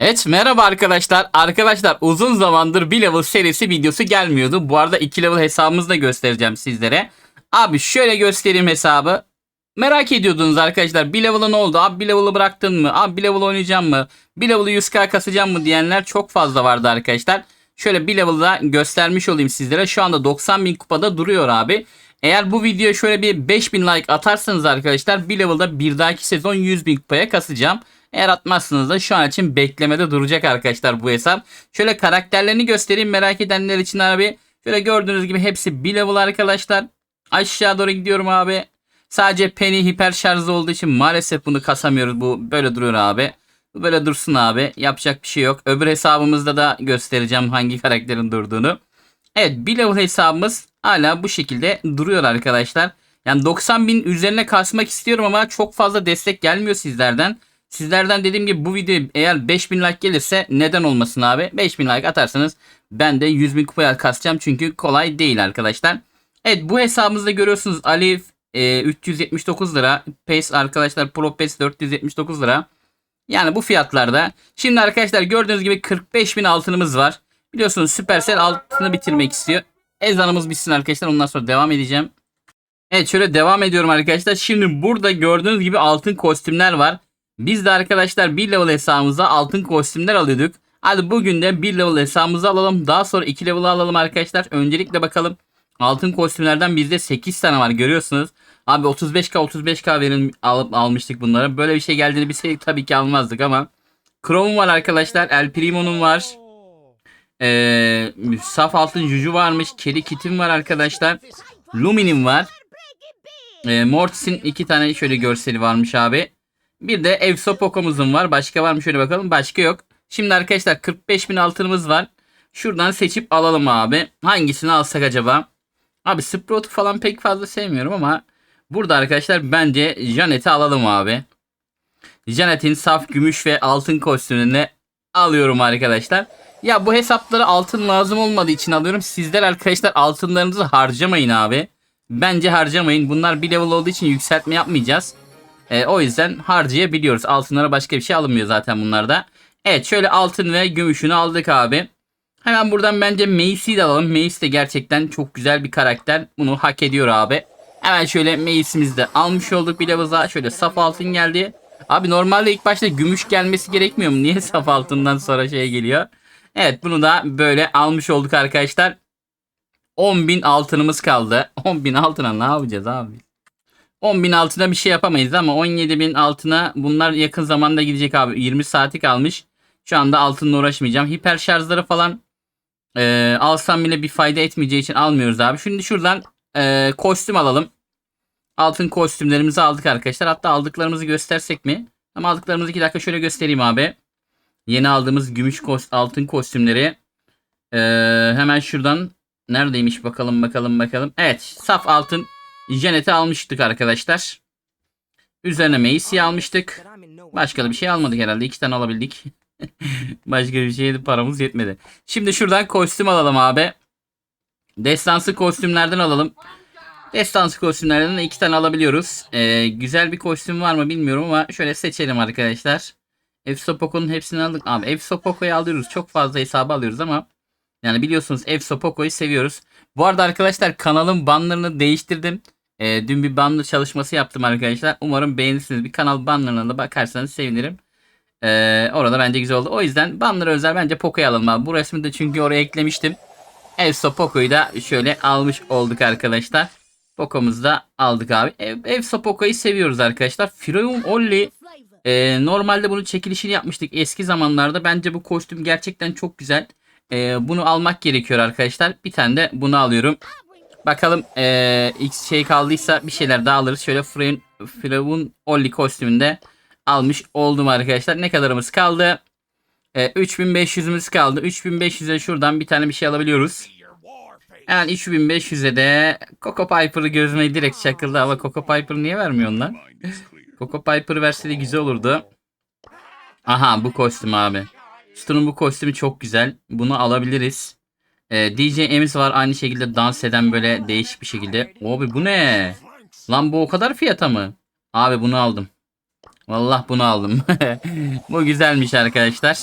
Evet merhaba arkadaşlar. Arkadaşlar uzun zamandır bir level serisi videosu gelmiyordu. Bu arada 2 level hesabımızı da göstereceğim sizlere. Abi şöyle göstereyim hesabı. Merak ediyordunuz arkadaşlar bir level'a ne oldu? Abi bir level'ı bıraktın mı? Abi bir level oynayacağım mı? Bir level'ı 100k kasacağım mı diyenler çok fazla vardı arkadaşlar. Şöyle bir level'da göstermiş olayım sizlere. Şu anda 90.000 kupada duruyor abi. Eğer bu videoya şöyle bir 5000 like atarsanız arkadaşlar bir level'da bir dahaki sezon 100.000 kupaya kasacağım. Eğer atmazsınız da şu an için beklemede duracak arkadaşlar bu hesap. Şöyle karakterlerini göstereyim merak edenler için abi. Şöyle gördüğünüz gibi hepsi bir level arkadaşlar. Aşağı doğru gidiyorum abi. Sadece Penny hiper şarjlı olduğu için maalesef bunu kasamıyoruz. Bu böyle duruyor abi. Bu böyle dursun abi. Yapacak bir şey yok. Öbür hesabımızda da göstereceğim hangi karakterin durduğunu. Evet bir level hesabımız hala bu şekilde duruyor arkadaşlar. Yani 90 bin üzerine kasmak istiyorum ama çok fazla destek gelmiyor sizlerden. Sizlerden dediğim gibi bu video eğer 5000 like gelirse neden olmasın abi. 5000 like atarsanız ben de 100 bin kupaya kasacağım çünkü kolay değil arkadaşlar. Evet bu hesabımızda görüyorsunuz Ali e, 379 lira. PES arkadaşlar Pro PES 479 lira. Yani bu fiyatlarda. Şimdi arkadaşlar gördüğünüz gibi 45 bin altınımız var. Biliyorsunuz Supercell altını bitirmek istiyor. Ezanımız bitsin arkadaşlar ondan sonra devam edeceğim. Evet şöyle devam ediyorum arkadaşlar. Şimdi burada gördüğünüz gibi altın kostümler var. Biz de arkadaşlar bir level hesabımıza altın kostümler alıyorduk. Hadi bugün de bir level hesabımızı alalım. Daha sonra 2 level alalım arkadaşlar. Öncelikle bakalım. Altın kostümlerden bizde 8 tane var görüyorsunuz. Abi 35k 35k verin alıp almıştık bunları. Böyle bir şey geldiğini bilseydik tabii ki almazdık ama. Chrome'um var arkadaşlar. El Primo'nun var. Ee, saf altın Juju varmış. Kedi Kit'im var arkadaşlar. Lumi'nin var. Ee, Mortis'in iki tane şöyle görseli varmış abi. Bir de Evso Poco'muzun var. Başka var mı şöyle bakalım. Başka yok. Şimdi arkadaşlar 45 bin altınımız var. Şuradan seçip alalım abi. Hangisini alsak acaba? Abi Sprout'u falan pek fazla sevmiyorum ama burada arkadaşlar bence Janet'i alalım abi. Janet'in saf gümüş ve altın kostümünü alıyorum arkadaşlar. Ya bu hesaplara altın lazım olmadığı için alıyorum. Sizler arkadaşlar altınlarınızı harcamayın abi. Bence harcamayın. Bunlar bir level olduğu için yükseltme yapmayacağız. E, o yüzden harcayabiliyoruz. Altınlara başka bir şey alınmıyor zaten bunlarda. Evet şöyle altın ve gümüşünü aldık abi. Hemen buradan bence Mace'i de alalım. Mace de gerçekten çok güzel bir karakter. Bunu hak ediyor abi. Hemen şöyle Mace'imizi de almış olduk bir level'a. Şöyle saf altın geldi. Abi normalde ilk başta gümüş gelmesi gerekmiyor mu? Niye saf altından sonra şey geliyor? Evet bunu da böyle almış olduk arkadaşlar. 10.000 altınımız kaldı. 10.000 altına ne yapacağız abi? 10.000 altına bir şey yapamayız ama 17.000 altına bunlar yakın zamanda gidecek abi. 20 saati kalmış. Şu anda altınla uğraşmayacağım. Hiper şarjları falan e, alsam bile bir fayda etmeyeceği için almıyoruz abi. Şimdi şuradan e, kostüm alalım. Altın kostümlerimizi aldık arkadaşlar. Hatta aldıklarımızı göstersek mi? Ama aldıklarımızı 2 dakika şöyle göstereyim abi. Yeni aldığımız gümüş kost altın kostümleri. E, hemen şuradan neredeymiş bakalım bakalım bakalım. Evet saf altın Janet'i almıştık arkadaşlar. Üzerine Macy'yi almıştık. Başka da bir şey almadık herhalde. İki tane alabildik. Başka bir şeye paramız yetmedi. Şimdi şuradan kostüm alalım abi. Destansı kostümlerden alalım. Destansı kostümlerden de iki tane alabiliyoruz. Ee, güzel bir kostüm var mı bilmiyorum ama şöyle seçelim arkadaşlar. Efsopoko'nun hepsini aldık. Abi Efsopoko'yu alıyoruz. Çok fazla hesabı alıyoruz ama yani biliyorsunuz Efsopoko'yu seviyoruz. Bu arada arkadaşlar kanalın banlarını değiştirdim. Ee, dün bir banlı çalışması yaptım arkadaşlar. Umarım beğenirsiniz. Bir kanal banlarına da bakarsanız sevinirim. Ee, orada bence güzel oldu. O yüzden banlara özel bence Poco'yu alalım abi. Bu resmi de çünkü oraya eklemiştim. Evso Poco'yu da şöyle almış olduk arkadaşlar. Poco'muzu da aldık abi. Ev, Evso Poco'yu seviyoruz arkadaşlar. Firavun Olli e, normalde bunun çekilişini yapmıştık eski zamanlarda. Bence bu kostüm gerçekten çok güzel. E, bunu almak gerekiyor arkadaşlar. Bir tane de bunu alıyorum. Bakalım e, X şey kaldıysa bir şeyler daha alırız. Şöyle Firavun, Firavun Olli kostümünde almış oldum arkadaşlar. Ne kadarımız kaldı? E, 3500'ümüz kaldı. 3500'e şuradan bir tane bir şey alabiliyoruz. Yani 3500'e de Coco Piper'ı gözüme direkt çakıldı ama Coco Piper'ı niye vermiyor lan? Coco Piper'ı verse de güzel olurdu. Aha bu kostüm abi. Stu'nun bu kostümü çok güzel. Bunu alabiliriz. Ee, DJ Emiz var aynı şekilde dans eden böyle değişik bir şekilde. Abi bu ne? Lan bu o kadar fiyata mı? Abi bunu aldım. Vallahi bunu aldım. bu güzelmiş arkadaşlar.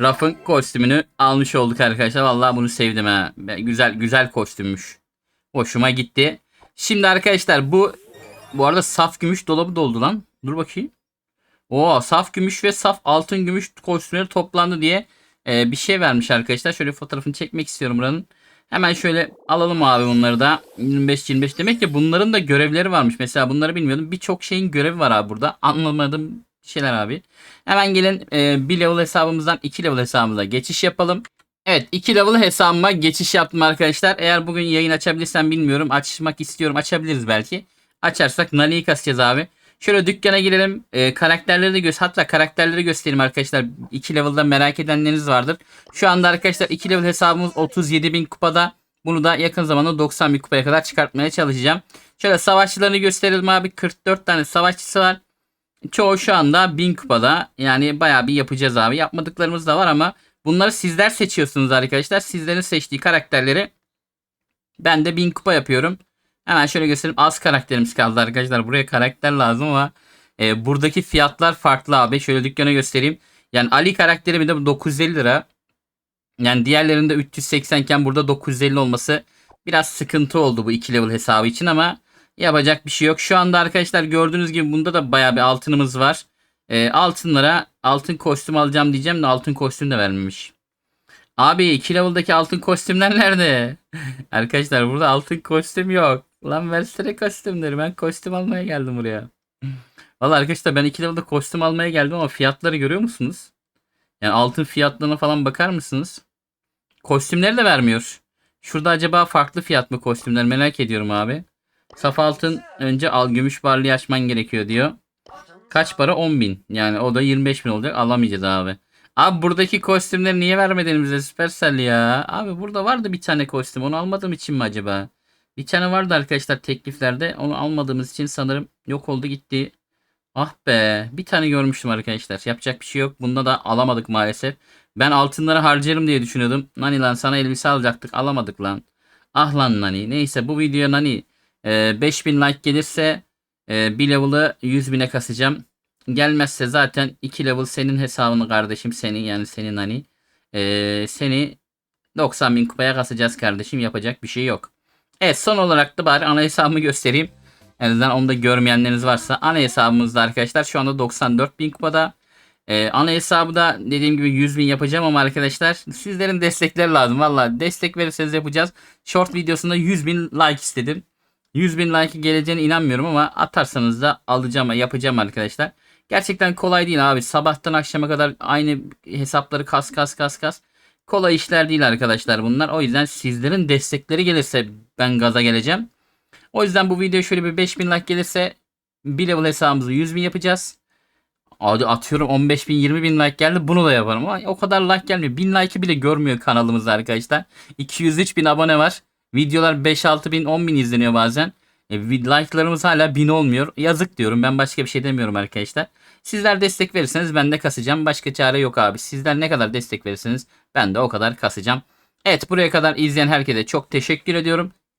Ruff'ın kostümünü almış olduk arkadaşlar. Vallahi bunu sevdim ha. Güzel güzel kostümmüş. Hoşuma gitti. Şimdi arkadaşlar bu bu arada saf gümüş dolabı doldu lan. Dur bakayım. Oo saf gümüş ve saf altın gümüş kostümleri toplandı diye e, bir şey vermiş arkadaşlar. Şöyle fotoğrafını çekmek istiyorum buranın. Hemen şöyle alalım abi bunları da. 25-25 demek ki bunların da görevleri varmış. Mesela bunları bilmiyordum. Birçok şeyin görevi var abi burada. Anlamadığım şeyler abi. Hemen gelin e, bir level hesabımızdan 2 level hesabımıza geçiş yapalım. Evet 2 level hesabıma geçiş yaptım arkadaşlar. Eğer bugün yayın açabilirsem bilmiyorum. Açmak istiyorum. Açabiliriz belki. Açarsak Nani'yi kasacağız abi. Şöyle dükkana girelim. E, karakterleri de göster. Hatta karakterleri göstereyim arkadaşlar. 2 level'da merak edenleriniz vardır. Şu anda arkadaşlar 2 level hesabımız 37.000 kupada. Bunu da yakın zamanda 90.000 kupaya kadar çıkartmaya çalışacağım. Şöyle savaşçılarını gösterelim abi. 44 tane savaşçısı var. Çoğu şu anda 1000 kupada. Yani bayağı bir yapacağız abi. Yapmadıklarımız da var ama bunları sizler seçiyorsunuz arkadaşlar. Sizlerin seçtiği karakterleri ben de 1000 kupa yapıyorum. Hemen şöyle göstereyim. Az karakterimiz kaldı arkadaşlar. Buraya karakter lazım ama e, buradaki fiyatlar farklı abi. Şöyle dükkana göstereyim. Yani Ali karakteri bir de 950 lira. Yani diğerlerinde 380 iken burada 950 olması biraz sıkıntı oldu bu 2 level hesabı için ama yapacak bir şey yok. Şu anda arkadaşlar gördüğünüz gibi bunda da bayağı bir altınımız var. E, altınlara altın kostüm alacağım diyeceğim de altın kostüm de vermemiş. Abi 2 level'daki altın kostümler nerede? arkadaşlar burada altın kostüm yok. Lan versene kostümleri. Ben kostüm almaya geldim buraya. Valla arkadaşlar ben 2 level'da kostüm almaya geldim ama fiyatları görüyor musunuz? Yani altın fiyatlarına falan bakar mısınız? Kostümleri de vermiyor. Şurada acaba farklı fiyat mı kostümler merak ediyorum abi. Saf altın önce al gümüş barlıyı açman gerekiyor diyor. Kaç para? 10 bin. Yani o da 25 bin olacak. Alamayacağız abi. Abi buradaki kostümleri niye vermedin bize Supercell ya? Abi burada vardı bir tane kostüm. Onu almadığım için mi acaba? Bir tane vardı arkadaşlar tekliflerde. Onu almadığımız için sanırım yok oldu gitti. Ah be. Bir tane görmüştüm arkadaşlar. Yapacak bir şey yok. Bunda da alamadık maalesef. Ben altınları harcarım diye düşünüyordum. Nani lan sana elbise alacaktık. Alamadık lan. Ah lan Nani. Neyse bu video Nani. E, 5000 like gelirse e, bir level'ı 100 bine kasacağım. Gelmezse zaten 2 level senin hesabını kardeşim. Senin yani senin Nani. E, seni 90 bin kupaya kasacağız kardeşim. Yapacak bir şey yok. Evet son olarak da bari ana hesabımı göstereyim. En azından onu da görmeyenleriniz varsa. Ana hesabımızda arkadaşlar şu anda 94 bin kupada. Ee, ana hesabı da dediğim gibi 100 bin yapacağım ama arkadaşlar sizlerin destekleri lazım. Valla destek verirseniz yapacağız. Short videosunda 100 bin like istedim. 100 bin like geleceğine inanmıyorum ama atarsanız da alacağım yapacağım arkadaşlar. Gerçekten kolay değil abi. Sabahtan akşama kadar aynı hesapları kas kas kas kas. Kolay işler değil arkadaşlar bunlar. O yüzden sizlerin destekleri gelirse ben gaza geleceğim. O yüzden bu video şöyle bir 5000 like gelirse bir level hesabımızı 100 bin yapacağız. Hadi atıyorum 15 bin 20 bin like geldi bunu da yaparım ama o kadar like gelmiyor. 1000 like'ı bile görmüyor kanalımızda arkadaşlar. 203 bin abone var. Videolar 5-6 bin 10 bin izleniyor bazen. E, like'larımız hala 1000 olmuyor. Yazık diyorum ben başka bir şey demiyorum arkadaşlar. Sizler destek verirseniz ben de kasacağım. Başka çare yok abi. Sizler ne kadar destek verirseniz ben de o kadar kasacağım. Evet buraya kadar izleyen herkese çok teşekkür ediyorum.